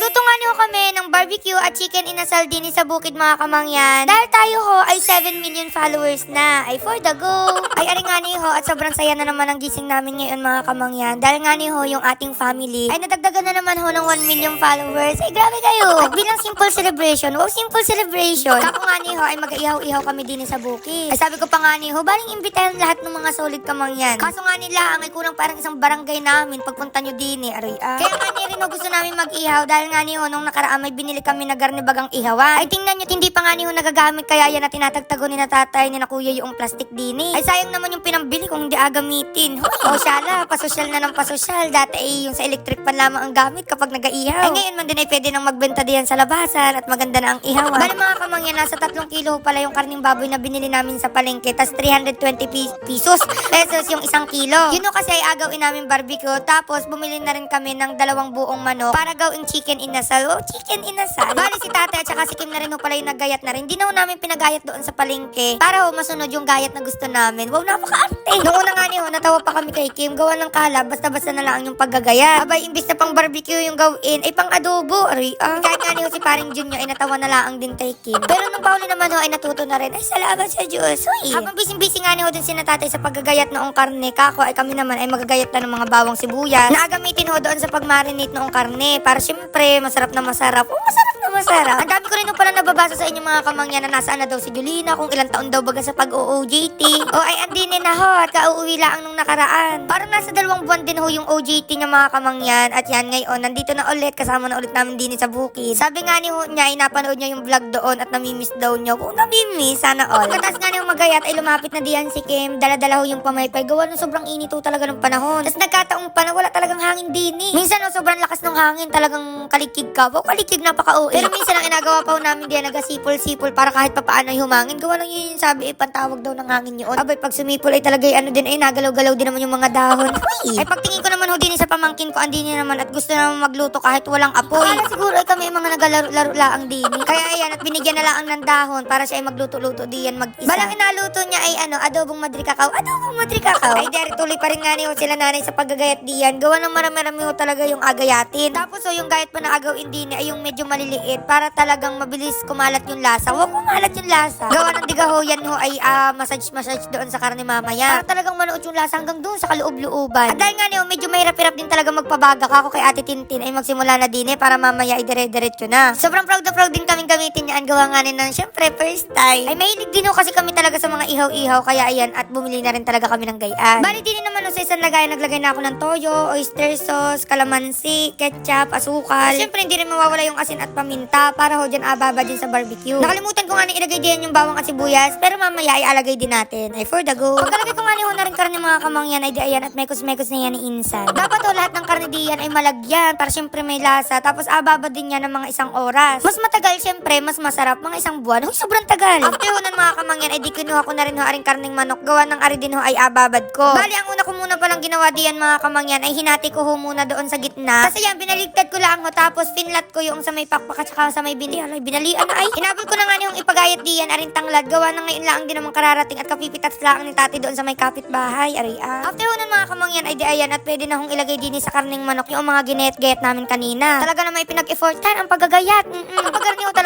Nagluto nga niyo kami ng barbecue at chicken inasal din sa bukid mga kamangyan. Dahil tayo ho ay 7 million followers na. Ay for the go. ay ari nga ni ho at sobrang saya na naman ang gising namin ngayon mga kamangyan. Dahil nga ni ho yung ating family ay nadagdagan na naman ho ng 1 million followers. Ay grabe kayo. At bilang simple celebration, wow simple celebration. Kako nga ni ho ay mag-ihaw-ihaw kami din sa bukid. Ay sabi ko pa nga ni ho, baling imbitahan lahat ng mga solid kamangyan. Kaso nga nila ang ay kurang parang isang barangay namin pagpunta nyo din eh. Aray ah. Kaya nga ho, gusto namin mag-ihaw dahil nga ni ho nung nakaraan may binili kami na garne bagang ihawan. Ay tingnan nyo, hindi pa nga ni nagagamit kaya yan na tinatagtago ni na tatay ni na kuya yung plastic din eh. Ay sayang naman yung pinambili kung hindi agamitin. O syala, pasosyal na ng pasosyal. Dati ay yung sa electric pan lamang ang gamit kapag nag-ihaw. Ay ngayon man din ay pwede nang magbenta diyan sa labasan at maganda na ang ihawan. Bali mga kamangyan, nasa 3 kilo pala yung karning baboy na binili namin sa palengke. Tas 320 pi- pesos. Pesos yung isang kilo. Yun kasi ay agawin namin barbecue. Tapos bumili na rin kami ng dalawang buong manok para gawing chicken inasal. Oh, chicken inasal. Bali si tatay at saka si Kim na rin ho pala yung naggayat na rin. Hindi na ho namin pinagayat doon sa palengke para ho masunod yung gayat na gusto namin. Wow, napaka-arte. Noong una nga ni ho, natawa pa kami kay Kim. Gawa ng kala, basta-basta na lang yung paggagayat. Abay, imbis na pang barbecue yung gawin, ay pang adobo. Aray, ah. Kahit nga ni ho si paring Junior ay natawa na lang din kay Kim. Pero nung pauli naman ho ay natuto na rin. Ay, salamat sa Diyos. Uy. Habang busy-busy nga ni ho si natatay sa paggagayat noong karne, kako ay kami naman ay magagayat na ng mga bawang sibuyas. Na gamitin ho doon sa pagmarinate noong karne. Para syempre, masarap na masarap. Oh, masarap na masarap. Ang dami ko rin pala nababasa sa inyo mga kamangyan na nasaan na daw si Julina, kung ilang taon daw baga sa pag-OOJT. O ay andinin na ho at kauuwi lang nung nakaraan. Parang nasa dalawang buwan din ho yung OJT niya mga kamangyan. At yan ngayon, nandito na ulit, kasama na ulit namin din sa bukid. Sabi nga ni ho niya, ay napanood niya yung vlog doon at namimiss daw niya. Kung namimiss, sana all. Pagkatas nga ni ho magayat ay lumapit na diyan si Kim. Dala-dala ho yung pamaypay. Gawa ng sobrang init ho talaga ng panahon. Tapos nagkataong pa na wala talagang hangin din eh. Minsan ho, sobrang lakas ng hangin. Talagang kalikig ka. Wow, kalikig napaka-uwi. Pero minsan ang inagawa pa namin diyan, nagasipol-sipol para kahit papaano ay humangin. Gawa lang yun yung sabi, eh, pantawag daw ng hangin yun. Abay, pag sumipol ay talaga ano din, ay nagalaw-galaw din naman yung mga dahon. Ay pagtingin ko naman ho din sa pamangkin ko, andi niya naman at gusto naman magluto kahit walang apoy. Akala siguro ay kami mga nagalaro-laro laang din. eh. Kaya ayan, at binigyan na lang ng dahon para siya ay magluto-luto diyan mag-isa. Balang inaluto niya ay ano, adobong madri kakao. Adobong madri kakao. Ay dere tuloy pa rin nga ni sila nanay sa paggagayat diyan. Gawa ng marami-rami talaga yung agayatin. Tapos ho, yung gayat pa na agaw hindi ay yung medyo maliliit para talagang mabilis kumalat yung lasa. Huwag kumalat yung lasa. Gawa ng diga ho, yan ho ay ah, massage-massage doon sa karne mamaya. Para talagang manuot yung lasa hanggang doon sa kaloob-looban. At dahil nga ni ho, medyo mahirap-hirap din talaga magpabaga ka ako kay Ate Tintin ay magsimula na din eh para mamaya ay dire-diretso na. Sobrang proud na proud din kaming gamitin niyan. Gawa nga ng syempre first time. Ay mahilig din ho kasi kami talaga sa mga ihaw-ihaw kaya ayan at bumili na rin talaga kami ng gayaan. Bali din naman ho, sa isang lagay naglagay na ako ng toyo, oyster sauce, kalamansi, ketchup, asukal. Syempre hindi rin mawawala yung asin at paminta para ho dyan ababa din sa barbecue. Nakalimutan ko nga ilagay din yung bawang at sibuyas pero mamaya ay alagay din natin. Ay for the go. Pagkalagay ko nga ni na rin karne mga kamangyan ay di ayan at mekos-mekos na yan ni Insan. Dapat ho lahat ng karne diyan ay malagyan para syempre may lasa tapos ababa din yan ng mga isang oras. Mas matagal syempre, mas masarap mga isang buwan. Huy, sobrang tagal. After ho mga kamangyan ay di kinuha ko na rin ho aring karning manok. Gawa ng ari din ho ay ababad ko. Bali, ang una ko muna palang ginawa diyan mga kamangyan ay hinati ko ho muna doon sa gitna. Kasi yan, binaligtad ko lang ho tapos finlat ko yung sa may pakpak at saka sa may bindi. Alay, binalian na ay. Hinabol ko na nga yung ipagayat diyan aring tanglad. Gawa na ngayon lang din naman kararating at kapipitas lang ni tati doon sa may kapitbahay. Ari ah. After ho ng mga kamangyan ay di ayan at pwede na hong ilagay din sa karning manok yung mga ginet-get namin kanina. Talaga na may pinag-effortan ang paggagayat. Mm-mm. Kapag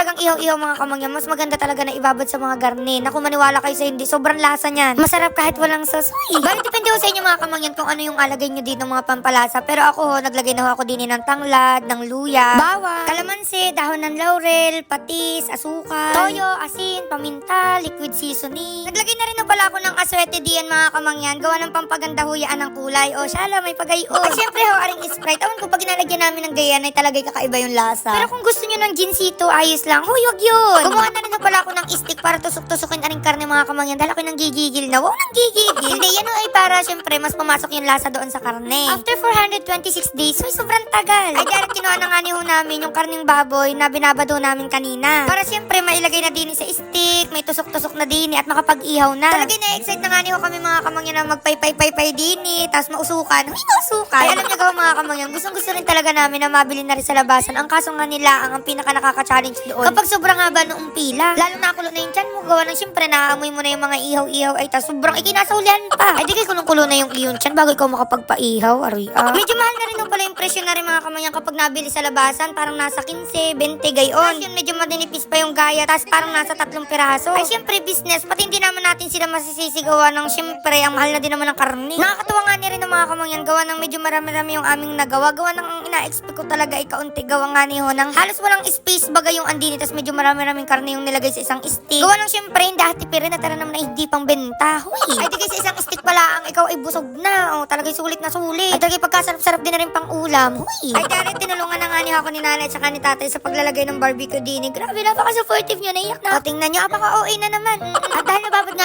talagang ihaw-ihaw mga kamangyan, mas maganda talaga na ibabad sa mga garni. Naku, maniwala kayo sa hindi. Sobrang lasa niyan. Masarap kahit walang sauce. Bali, depende ho sa inyo mga kamangyan kung ano yung alagay nyo dito mga pampalasa. Pero ako ho, naglagay na ho ako din ng tanglad, ng luya, bawang, kalamansi, dahon ng laurel, patis, asukal, toyo, asin, paminta, liquid seasoning. Naglagay na rin ho pala ako ng aswete diyan mga kamangyan. Gawa ng pampaganda huyaan ng kulay. O, syala, may pagayon. At syempre ho, aring Sprite. Awan ko, pag ginalagyan namin ng gayan ay talagay kakaiba yung lasa. Pero kung gusto nyo ng ginsito, ayos lang. Huy, wag yun. Gumawa na rin ho pala ako ng stick para tusok-tusukin aring karne mga kamangyan. Dahil ako nang gigigil na. Wow, nang gigigil. Hindi, yan ay para syempre mas pumasok yung lasa doon sa karne. After 426 days, may sobrang tagal. Ay, direct kinuha na nga ni ho namin yung karning baboy na binabado namin kanina. Para syempre mailagay na din sa stick, may tusok-tusok na din at makapag-ihaw na. Talaga na-excite na nga ni ho kami mga kamangyan na magpay-pay-pay-pay din tapos mausukan. Huy, mausukan! Ay, alam niyo gawa mga kamangyan, gustong-gusto rin talaga namin na mabili na rin sa labasan. Ang kaso nga nila, ang, ang pinaka nakaka-challenge doon. Kapag sobrang haba noong pila, lalo nakulo na yung tiyan mo, gawa ng syempre naaamoy mo na yung mga ihaw-ihaw ay tas sobrang ikinasaulian pa. Ay di kay kulong-kulo na yung iyong tiyan bago ikaw makapagpa-ihaw. Aroy, ah. Medyo mahal na rin pala yung presyo na rin mga kamangyan kapag nabili sa labasan. Parang nasa 15, 20 gayon. Tapos yun, medyo madinipis pa yung gaya. Tapos parang nasa tatlong piraso. Ay syempre business, pati hindi naman natin sila masisisigawa ng syempre, ang mahal na din naman ng karne. Nakakatuwa nga ni rin ng mga kamangyan, gawa ng medyo marami-rami yung aming nagawa. Gawa ng ina-expect ko talaga ay kaunti. Gawa nga ni ho ng halos walang space baga yung andini. Tapos medyo marami-raming karne yung nilagay sa isang stick. Gawa ng syempre, hindi hati pirin na tara naman na hindi pang benta. Huy! Ay di kasi isang stick pala ang ikaw ay busog na. O talaga sulit na sulit. At talaga pagkasarap-sarap din na rin pang ulam. Huy! Ay dahil tinulungan na nga ni ako ni nanay at saka ni tatay sa paglalagay ng barbecue dini. Grabe, napaka-supportive nyo. Naiyak na. O tingnan nyo, apaka-OA na naman. At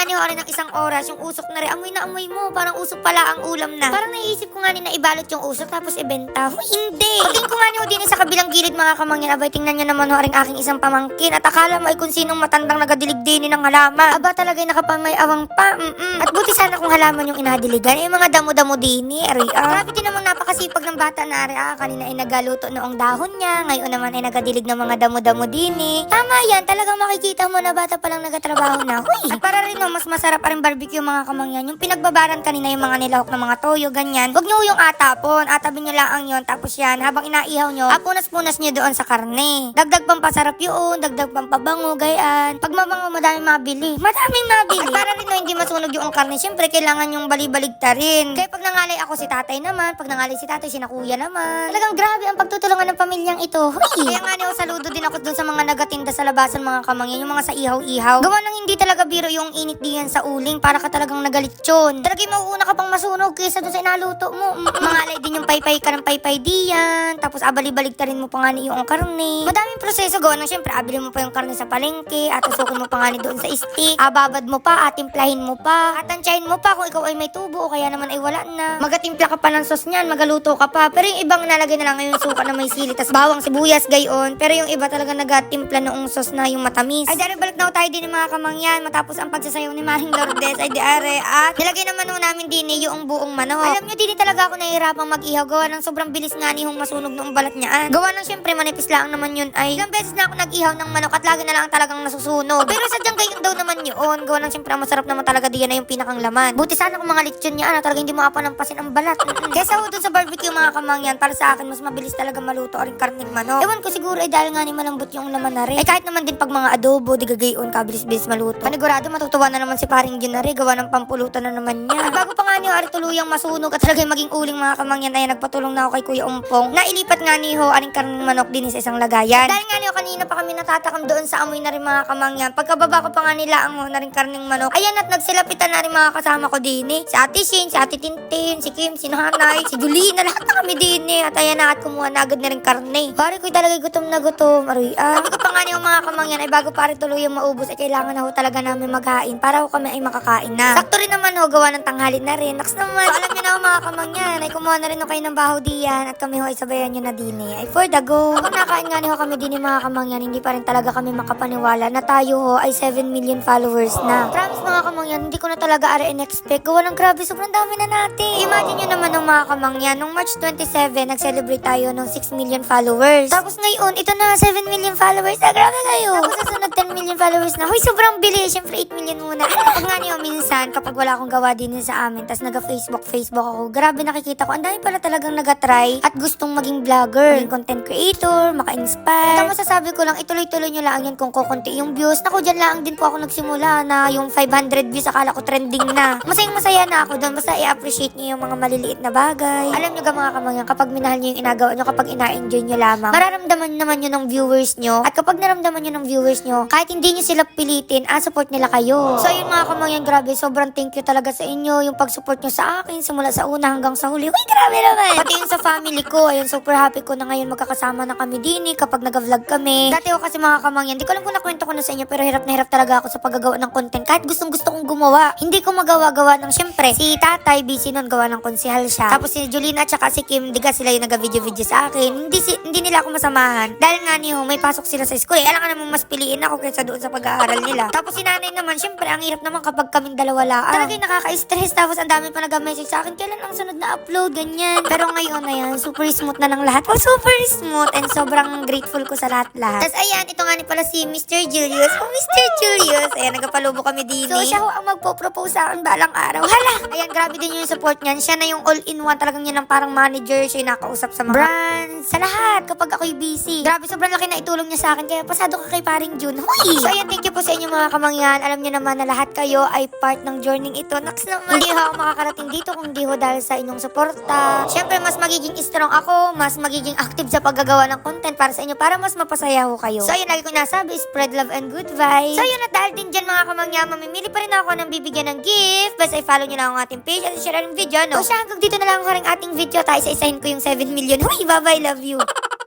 rin ng isang oras, yung usok na rin, amoy na amoy mo. Parang usok pala ang ulam na. Parang naiisip ko nga ni na ibalot yung usok tapos ibenta. Huy, hindi. Pagting ko nga ni din sa kabilang gilid mga kamangyan. Abay, tingnan nyo naman ho rin aking isang pamangkin. At akala mo ay kung sinong matandang nagadilig din ng halaman. Aba talaga nakapamay awang pa. Mm-mm. At buti sana kung halaman yung inadiligan. Yung mga damo-damo dini. Ari, ah. Grabe din namang napakasipag ng bata na ari. Ah, kanina ay nagaluto noong dahon niya. Ngayon naman ay nagadilig ng mga damo-damo dini. Tama yan. Talagang makikita mo na bata palang nagatrabaho na. Huy. At para rin mas masarap pa rin barbecue mga kamangyan. Yung pinagbabaran kanina yung mga nilahok ng mga toyo, ganyan. Huwag nyo yung atapon. Atabin nyo lang yun. Tapos yan, habang inaihaw nyo, apunas-punas nyo doon sa karne. Dagdag pampasarap yun, dagdag pampabango, gayaan. Pag mabango, madaming mabili. Madaming mabili. Para rin hindi masunog yung karne, syempre kailangan yung balibaligtarin. Kaya pag nangalay ako si tatay naman, pag nangalay si tatay, si nakuya naman. Talagang grabe ang pagtutulungan ng pamilyang ito. Huy! Kaya nga niyo, saludo din ako dun sa mga nagatinda sa labasan mga kamangyan, yung mga sa ihaw-ihaw. Gawa ng hindi talaga biro yung init diyan sa uling para ka talagang nagalitson. Talaga mauuna ka pang masunog kaysa dun sa inaluto mo. Mm, Mangalay din yung paypay ka ng paypay diyan. Tapos abali-baligtarin mo pa nga yung karne. Madaming proseso gawa ng syempre abili mo pa yung karne sa palengke at usukin mo pa nga doon sa stick. Ababad mo pa at timplahin mo pa. At tansyahin mo pa kung ikaw ay may tubo o kaya naman ay wala na. Magatimpla ka pa ng sauce niyan, magaluto ka pa. Pero yung ibang nalagay na lang ngayon yung suka na may sili tas bawang sibuyas gayon. Pero yung iba talaga nagatimpla noong sauce na yung matamis. Ay dahil balik na tayo din ng mga kamangyan matapos ang pagsasayaw ni Maring Lourdes ay di are at nilagay naman ho namin din eh, yung buong manok. Alam nyo din talaga ako nahihirapang mag-ihaw gawa ng sobrang bilis nga ni hong masunog noong balat niya. Gawa ng syempre manipis lang naman yun ay ilang beses na ako nag-ihaw ng manok at lagi na lang talagang nasusunog. Pero sadyang gayon daw naman yun. Gawa ng syempre masarap naman talaga diyan na yung pinakang laman. Buti sana kung mga lechon niya ano talaga hindi makapanampasin ang balat. Kesa ho sa barbecue mga kamangyan para sa akin mas mabilis talaga maluto o rin karning manok. Ewan ko siguro ay dahil nga ni malambot yung laman na rin. Eh kahit naman din pag mga adobo di gagayon kabilis-bilis maluto. Panigurado matutuwa na naman si paring Jun na rin gawa ng pampulutan na naman niya. Bago pa nga niyo ari tuluyang masunog at talaga maging uling mga kamangyan ay nagpatulong na ako kay Kuya Umpong. Nailipat nga ni ho aring karning manok din sa isang lagayan. Dahil nga niyo kanina pa kami natatakam doon sa amoy na rin mga kamangyan. Pagkababa ko pa nga nila ang ho na rin karning manok. Ayan at nagsilapitan na rin mga kasama ko din eh. Si Ate Shin, si Ate Tintin, si Kim, si Nanay, si Julina, lahat na kami din eh. At ayan na at kumuha na agad na rin karne. Pare ko talaga gutom na gutom. Aroy ah. Sabi ko pa nga niyo mga kamangyan ay bago pare tuluyang maubos ay kailangan na ho talaga namin maghain para ho kami ay makakain na. Sakto rin naman ho gawa ng tanghali na rin. Naks naman. So, alam niyo na ho mga kamangyan ay kumuha na rin ho kayo ng baho diyan at kami ho ay sabayan niyo na din eh. Ay for the go. Kapag nakain nga niyo kami din eh, mga kamangyan hindi pa rin talaga kami makapaniwala na tayo ho ay 7 million followers na. Promise mga kamangyan hindi ko na talaga ara in-expect. Gawa ng grabe sobrang dami na natin. Imagine niyo naman ng mga kamangyan nung March 27 nag-celebrate tayo ng 6 million followers. Tapos ngayon ito na 7 million followers na grabe kayo. Tapos sa sunod 10 million followers na. Huy sobrang bilis. Siyempre 8 million muna. Kapag nga niyo minsan kapag wala akong gawa din sa amin tapos naga-Facebook Facebook ako. Grabe nakikita ko. Ang dami pala talagang naga-try at gustong maging vlogger, maging content creator, maka-inspire. Ito masasabi ko lang ituloy-tuloy nyo lang yan kung kukunti yung views. Naku dyan lang din po ako nagsimula na yung 500 views akala ko trending na. Masayang masaya na ako doon. Basta i-appreciate nyo yung mga maliliit na bagay. Alam nyo ga mga kamangyan, kapag minahal nyo yung inagawa nyo, kapag ina-enjoy nyo lamang, mararamdaman naman nyo ng viewers nyo. At kapag naramdaman nyo ng viewers nyo, kahit hindi nyo sila pilitin, ah, support nila kayo. So yun mga kamangyan, grabe, sobrang thank you talaga sa inyo. Yung pag-support nyo sa akin, simula sa una hanggang sa huli. Uy, grabe naman! Pati yung sa family ko, ayun, super happy ko na ngayon magkakasama na kami din eh, kapag nag-vlog kami. Dati ko kasi mga kamangyan, di ko alam kung nakwento ko na sa inyo, pero hirap na hirap talaga ako sa paggagawa ng content. Kahit gustong gusto kong gumawa, hindi ko magawa-gawa ng, syempre, si tatay, busy nun, gawa ng konsihal siya. Tapos si Julina at si Kim, diga sila yung nag-video-video sa akin. Hindi, si, hindi nila ako masamahan. Dahil nga niyo, may pasok sila sa school. Eh, alam ka namang mas piliin ako kaysa doon sa pag-aaral nila. Tapos si nanay naman, syempre, ang hirap naman kapag kaming dalawa lang. Talaga yung nakaka-stress. Tapos ang dami pa nag-message sa akin, kailan ang sunod na upload, ganyan. Pero ngayon na yan, super smooth na ng lahat. Oh, super smooth and sobrang grateful ko sa lahat-lahat. Tapos ayan, ito nga ni pala si Mr. Julius. Oh, Mr. Julius. Ayan, nagpapalubo kami din. So, siya ho ang magpo-propose sa akin balang araw. Hala! Ayan, grabe din yung support niyan. Siya na yung all-in-one. Talagang yan ang parang manager. Siya yung nakausap sa mga brands. Sa lahat, kapag ako'y busy. Grabe, sobrang laki na itulong niya sa akin. Kaya pasado ka kay paring June. Hoy! So, ayan, thank you po sa inyo mga kamangyan. Alam niyo naman na lahat kayo ay part ng journey ito. Naks naman. Hindi ho ako makakarating dito kung di ho dahil sa inyong suporta. Siyempre, mas magiging strong ako. Mas magiging active sa paggagawa ng content para sa inyo. Para mas mapasaya ho kayo. So, ayun, lagi ko nasabi, spread love and good vibes. So, ayun, at dahil din dyan mga kamangyan, mamimili pa rin ako ng bibigyan ng gift. Basta i-follow nyo lang ang ating page at share ang video, no? So, siya, hanggang dito na lang rin ating video. Tayo isa-isahin ko yung 7 million. Huy, bye-bye, love you.